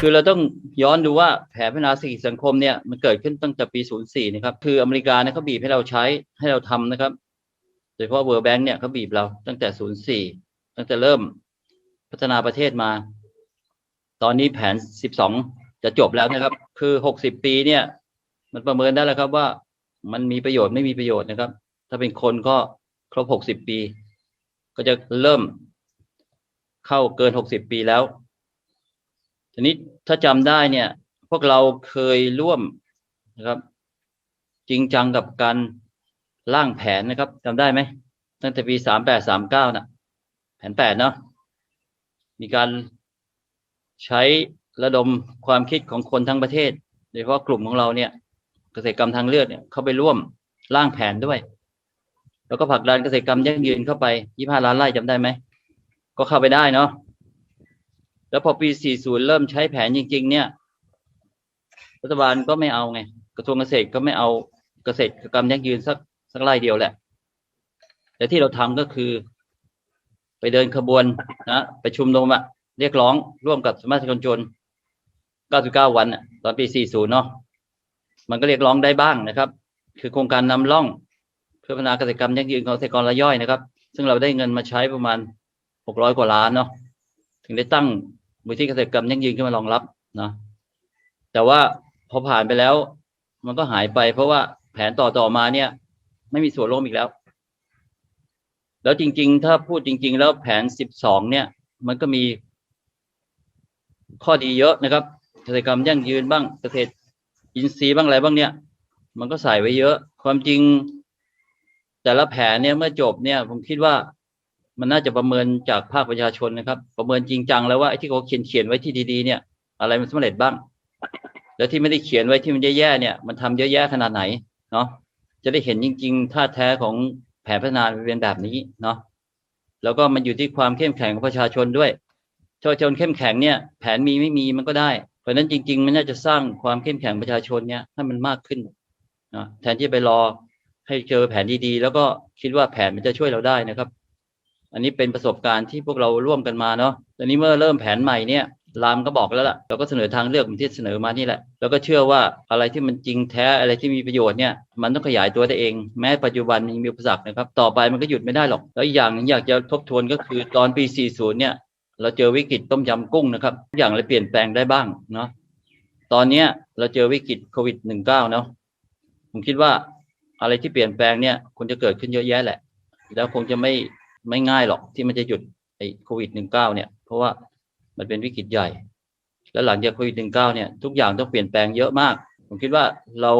คือเราต้องย้อนดูว่าแผนพัฒนาเศรษฐกิจสังคมเนี่ยมันเกิดขึ้นตั้งแต่ปี 04 นะครับ คืออเมริกาเนี่ยเขาบีบให้เราใช้ให้เราทำนะครับ โดยเฉพาะ World Bank เนี่ยเขาบีบเราตั้งแต่ 04 ตั้งแต่เริ่มพัฒนาประเทศมา ตอนนี้แผน 12 จะจบแล้วนะครับ คือ 60 ปีเนี่ย มันประเมินได้แล้วครับว่ามันมีประโยชน์ไม่มีประโยชน์นะครับ ถ้าเป็นคนก็ครบ 60 ปี ก็จะเริ่มเข้าเกิน 60 ปีแล้ว ทีนี้ถ้าจำได้เนี่ย พวกเราเคยร่วมนะครับ จริงจังกับการร่างแผนนะครับจำได้ไหมตั้งแต่ปีสามแปดสามเก้านะแผนแปดเนาะมีการใช้ระดมความคิดของคนทั้งประเทศโดยเฉพาะกลุ่มของเราเนี่ย เกษตรกรรมทางเลือกเนี่ยเข้าไปร่วมร่างแผนด้วย แล้วก็ผลักดันเกษตรกรรมยั่งยืนเข้าไปยี่ห้าล้านไร่จำได้ไหมก็เข้าไปได้เนาะ แล้วพอปี 40 เริ่มใช้แผนจริง ๆ เนี่ย รัฐบาลก็ไม่เอาไง กระทรวงเกษตรก็ไม่เอาเกษตรกรรมยั่งยืนสักสักไร่เดียวแหละ แต่ที่เราทำก็คือ ไปเดินขบวนนะไปชุมนุมอะเรียกร้องร่วมกับสมาชิกชน 99 วันอะตอนปี 40 เนาะ มันก็เรียกร้องได้บ้างนะครับ คือโครงการนำร่องเพื่อพัฒนาเกษตรกรรมยั่งยืนของเกษตรกรรายย่อยนะครับ ซึ่งเราได้เงินมาใช้ประมาณ 600 กว่าล้านเนาะ ถึงได้ตั้งมูลที่เกษตรกรรมยั่งยืนขึ้นมารองรับนะแต่ว่าพอผ่านไปแล้ว มันก็หายไป เพราะว่าแผนต่อต่อมาเนี่ย ไม่มีส่วนร่วมอีกแล้ว แล้วจริง ๆ ถ้าพูดจริง ๆ แล้วแผนสิบสองเนี่ย มันก็มีข้อดีเยอะนะครับ เกษตรกรรมยั่งยืนบ้างเกษตรอินทรีย์บ้างอะไรบ้างเนี่ย มันก็ใส่ไว้เยอะ ความจริง แต่ละแผนเนี่ยเมื่อจบเนี่ย ผมคิดว่า มันน่าจะประเมินจากภาคประชาชนนะครับ ประเมินจริงจังแล้วว่าไอ้ที่เขาเขียนเขียนไว้ที่ดีๆเนี่ย อะไรมันสำเร็จบ้าง แล้วที่ไม่ได้เขียนไว้ที่มันแย่ๆเนี่ย มันทำเยอะแยะขนาดไหนเนาะจะได้เห็นจริง ๆ ท่าแท้ของแผนพัฒนาเป็นแบบนี้เนาะแล้วก็มันอยู่ที่ความเข้มแข็งของประชาชนด้วยประชาชนเข้มแข็งเนี่ย แผนมีไม่มีมันก็ได้ เพราะฉะนั้นจริง ๆ มันน่าจะสร้างความเข้มแข็งประชาชนเนี่ยให้มันมากขึ้นนะแทนที่ไปรอให้เจอแผนดีๆ แล้วก็คิดว่าแผนมันจะช่วยเราได้นะครับ อันนี้เป็นประสบการณ์ที่พวกเราร่วมกันมาเนาะตอนนี้เมื่อเริ่มแผนใหม่เนี่ยรามก็บอกแล้วล่ะเราก็เสนอทางเลือกเหมือนที่เสนอมานี่แหละ แล้วก็เชื่อว่าอะไรที่มันจริงแท้อะไรที่มีประโยชน์เนี่ยมันต้องขยายตัวได้เอง แม้ปัจจุบันยังมีอุปสรรคนะครับ ต่อไปมันก็หยุดไม่ได้หรอก แล้วอย่างอยากจะทบทวนก็คือตอนปี 40 เนี่ย เราเจอวิกฤตต้มยำกุ้งนะครับอย่างเลยเปลี่ยนแปลงได้บ้างเนาะตอนเนี้ยเราเจอวิกฤตโควิด 19เนาะผมคิดว่าอะไรที่เปลี่ยนแปลงเนี่ยคงจะเกิดขึ้นเยอะแยะแหละ แล้วคงจะไม่ ไม่ง่ายหรอกที่มันจะหยุดไอ้โควิด19เก้าเนี่ย เพราะว่ามันเป็นวิกฤตใหญ่ แล้วหลังจากโควิด19เก้าเนี่ยทุกอย่างต้องเปลี่ยนแปลงเยอะมาก ผมคิดว่าเรา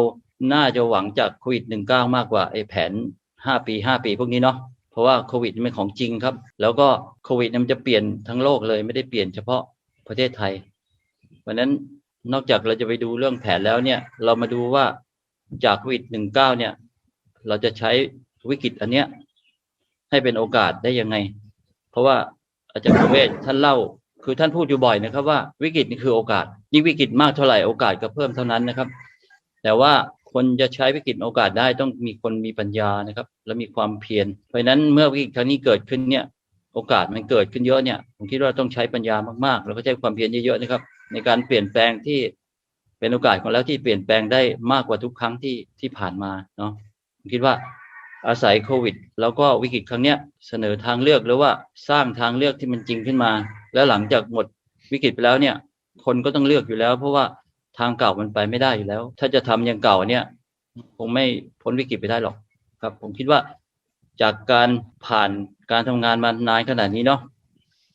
น่าจะหวังจากโควิด19มากกว่าไอ้แผน5ปี5ปีพวกนี้เนาะเพราะว่าโควิดเป็นของจริงครับ แล้วก็โควิดมันจะเปลี่ยนทั้งโลกเลยไม่ได้เปลี่ยนเฉพาะประเทศไทยเพราะนั้นนอกจากเราจะไปดูเรื่องแผนแล้วเนี่ย เรามาดูว่าจากโควิด19เนี่ย เราจะใช้วิกฤตอันเนี้ย ให้เป็นโอกาสได้ยังไง เพราะว่าอาจารย์ประเวศท่านเล่า คือท่านพูดอยู่บ่อยนะครับ ว่าวิกฤตนี่คือโอกาส ยิ่งวิกฤตมากเท่าไหร่โอกาสก็เพิ่มเท่านั้นนะครับ แต่ว่าคนจะใช้วิกฤตโอกาสได้ต้องมีคนมีปัญญานะครับ และมีความเพียรเพราะนั้นเมื่อวิกฤตครั้งนี้เกิดขึ้นเนี่ย โอกาสมันเกิดขึ้นเยอะเนี่ยผมคิดว่าต้องใช้ปัญญามากๆ แล้วก็ใช้ความเพียรเยอะๆนะครับ ในการเปลี่ยนแปลงที่เป็นโอกาสของแล้วที่เปลี่ยนแปลงได้มากกว่าทุกครั้งที่ที่ผ่านมาเนาะผมคิดว่า อาศัยโควิด แล้วก็วิกฤตครั้งเนี้ยเสนอทางเลือกหรือว่าสร้างทางเลือกที่มันจริงขึ้นมา แล้วหลังจากหมดวิกฤตไปแล้วเนี่ย คนก็ต้องเลือกอยู่แล้ว เพราะว่าทางเก่ามันไปไม่ได้อยู่แล้ว ถ้าจะทำอย่างเก่าเนี่ย คงไม่พ้นวิกฤตไปได้หรอกครับ ผมคิดว่าจากการผ่านการทำงานมานานขนาดนี้เนาะ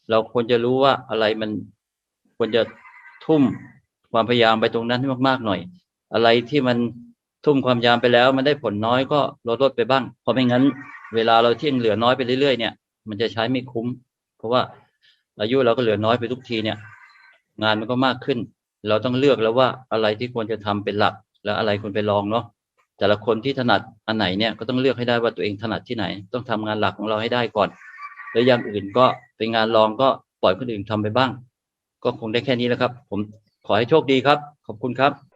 เราควรจะรู้ว่าอะไรมันควรจะทุ่มความพยายามไปตรงนั้นให้มาก ๆ หน่อย อะไรที่มัน ทุ่มความยามไปแล้ว มันได้ผลน้อยก็ลดลดไปบ้าง เพราะไม่งั้น เวลาเราที่ยังเหลือน้อยไปเรื่อยๆเนี่ยมันจะใช้ไม่คุ้ม เพราะว่าอายุเราก็เหลือน้อยไปทุกทีเนี่ย งานมันก็มากขึ้น เราต้องเลือกแล้วว่าอะไรที่ควรจะทำเป็นหลัก แล้วอะไรควรไปลองเนาะแต่ละคนที่ถนัดอันไหนเนี่ยก็ต้องเลือกให้ได้ว่าตัวเองถนัดที่ไหน ต้องทำงานหลักของเราให้ได้ก่อนแล้วอย่างอื่นก็เป็นงานรองก็ปล่อยคนอื่นทำไปบ้าง ก็คงได้แค่นี้แล้วครับ ผมขอให้โชคดีครับ ขอบคุณครับ